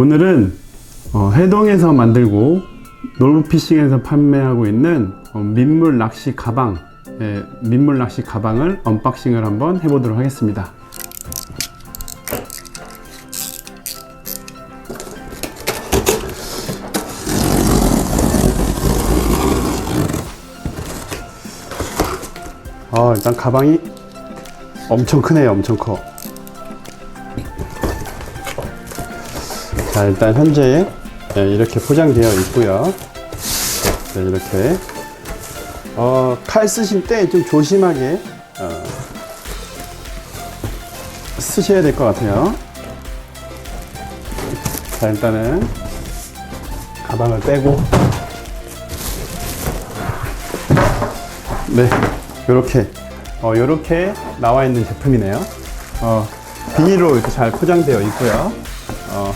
오늘은 어, 해동에서 만들고 놀부피싱에서 판매하고 있는 어, 민물 낚시 가방, 예, 민물 낚시 가방을 언박싱을 한번 해보도록 하겠습니다. 어, 일단 가방이 엄청 크네요, 엄청 커. 자 일단 현재 네, 이렇게 포장되어 있고요. 네, 이렇게. 어, 칼 쓰실 때 좀 조심하게 어, 쓰셔야 될 것 같아요. 자 일단은 가방을 빼고. 네 이렇게. 어, 이렇게 나와 있는 제품이네요. 어, 비닐로 이렇게 잘 포장되어 있고요. 어,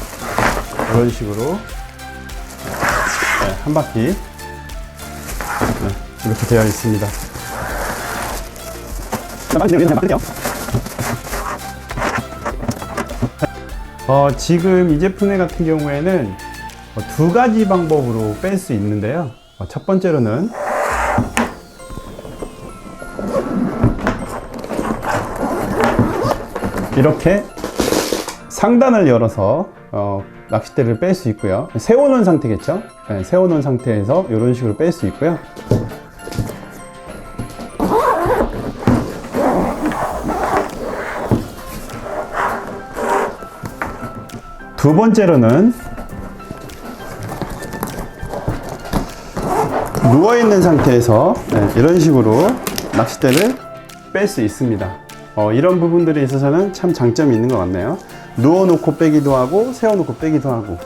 이런 식으로 네, 한 바퀴 네, 이렇게 되어 있습니다. 어, 지금 이 제품의 같은 경우에는 어, 두 가지 방법으로 뺄 수 있는데요. 어, 첫 번째로는 이렇게 상단을 열어서 어, 낚싯대를 뺄 수 있고요. 세워놓은 상태겠죠? 네, 세워놓은 상태에서 이런 식으로 뺄 수 있고요. 두 번째로는 누워있는 상태에서 네, 이런 식으로 낚싯대를 뺄 수 있습니다. 어, 이런 부분들에 있어서는 참 장점이 있는 것 같네요. 누워놓고 빼기도 하고 세워놓고 빼기도 하고.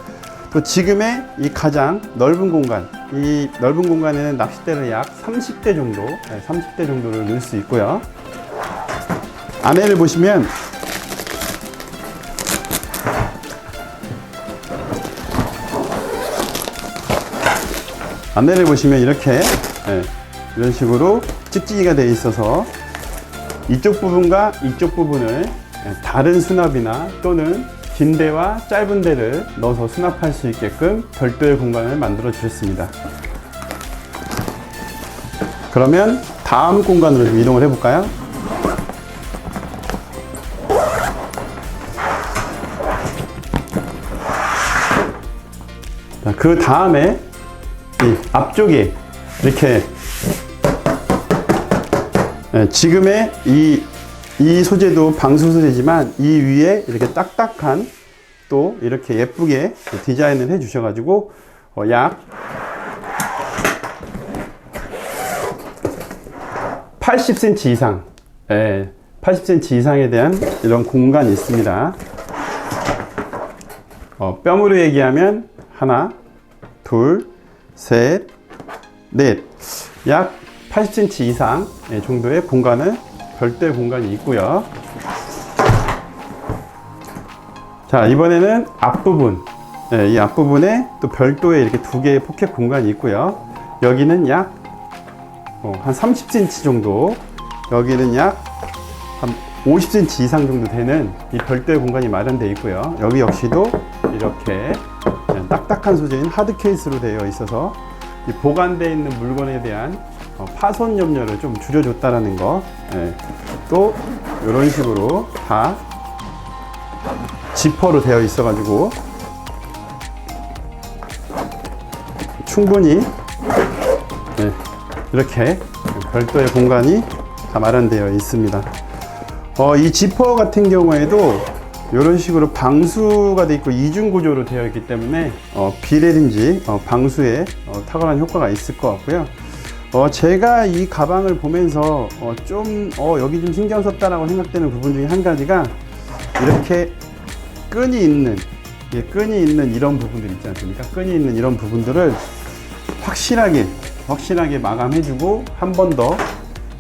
또 지금의 이 가장 넓은 공간 이 넓은 공간에는 낚싯대를 약 30대 정도 네, 30대 정도를 넣을 수 있고요. 안에를 보시면 안내를 보시면 이렇게 네, 이런 식으로 찍찍이가 되어 있어서 이쪽 부분과 이쪽 부분을 예, 다른 수납이나 또는 긴 대와 짧은 대를 넣어서 수납할 수 있게끔 별도의 공간을 만들어 주셨습니다. 그러면 다음 공간으로 좀 이동을 해 볼까요? 자, 그 다음에 이 앞쪽에 이렇게 예, 지금의 이, 이 소재도 방수 소재지만 이 위에 이렇게 딱딱한 또 이렇게 예쁘게 디자인을 해 주셔가지고 어, 약 80cm 이상, 예, 80cm 이상에 대한 이런 공간이 있습니다. 어, 뼘으로 얘기하면 하나, 둘, 셋, 넷. 약 80cm 이상 예, 정도의 공간은 별도의 공간이 있고요. 자, 이번에는 앞부분. 예, 이 앞부분에 또 별도의 이렇게 두 개의 포켓 공간이 있고요. 여기는 약, 어, 한 30cm 정도, 여기는 약 한 50cm 이상 정도 되는 이 별도의 공간이 마련되어 있고요. 여기 역시도 이렇게 예, 딱딱한 소재인 하드 케이스로 되어 있어서 이 보관되어 있는 물건에 대한 어, 파손 염려를 좀 줄여줬다라는 거. 예. 또 이런 식으로 다 지퍼로 되어 있어가지고 충분히 예, 이렇게 별도의 공간이 다 마련되어 있습니다. 어, 이 지퍼 같은 경우에도 이런 식으로 방수가 되어 있고 이중 구조로 되어 있기 때문에 어, 비례든지 어, 방수에 어, 탁월한 효과가 있을 것 같고요. 어, 제가 이 가방을 보면서 어, 좀 어, 여기 좀 신경 썼다라고 생각되는 부분 중에 한 가지가 이렇게 끈이 있는 이게 끈이 있는 이런 부분들 있지 않습니까? 끈이 있는 이런 부분들을 확실하게 확실하게 마감해주고 한 번 더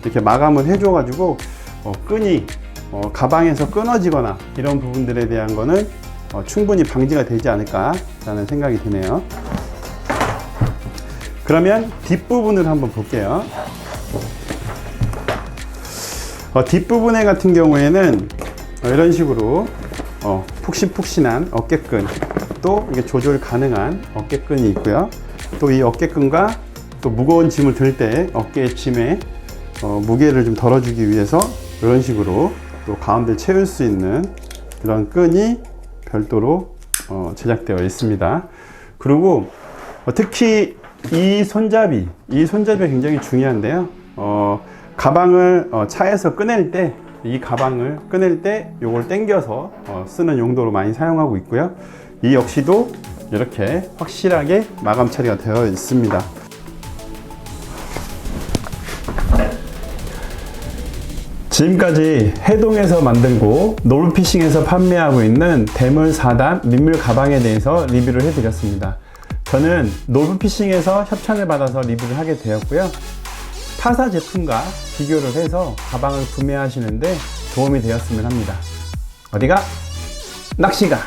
이렇게 마감을 해줘가지고 어, 끈이 어, 가방에서 끊어지거나 이런 부분들에 대한 거는 어, 충분히 방지가 되지 않을까라는 생각이 드네요. 그러면 뒷부분을 한번 볼게요. 어, 뒷부분에 같은 경우에는 어, 이런 식으로 어, 푹신푹신한 어깨끈 또 이게 조절 가능한 어깨끈이 있고요. 또 이 어깨끈과 또 무거운 짐을 들 때 어깨의 짐에 어, 무게를 좀 덜어주기 위해서 이런 식으로 또 가운데 채울 수 있는 이런 끈이 별도로 어, 제작되어 있습니다. 그리고 어, 특히 이 손잡이, 이 손잡이가 굉장히 중요한데요. 어, 가방을 어, 차에서 꺼낼 때, 이 가방을 꺼낼 때 이걸 당겨서 어, 쓰는 용도로 많이 사용하고 있고요. 이 역시도 이렇게 확실하게 마감 처리가 되어 있습니다. 지금까지 해동에서 만들고 놀피싱에서 판매하고 있는 대물 4단 민물 가방에 대해서 리뷰를 해드렸습니다. 저는 놀피싱에서 협찬을 받아서 리뷰를 하게 되었고요. 타사 제품과 비교를 해서 가방을 구매하시는데 도움이 되었으면 합니다. 어디가? 낚시가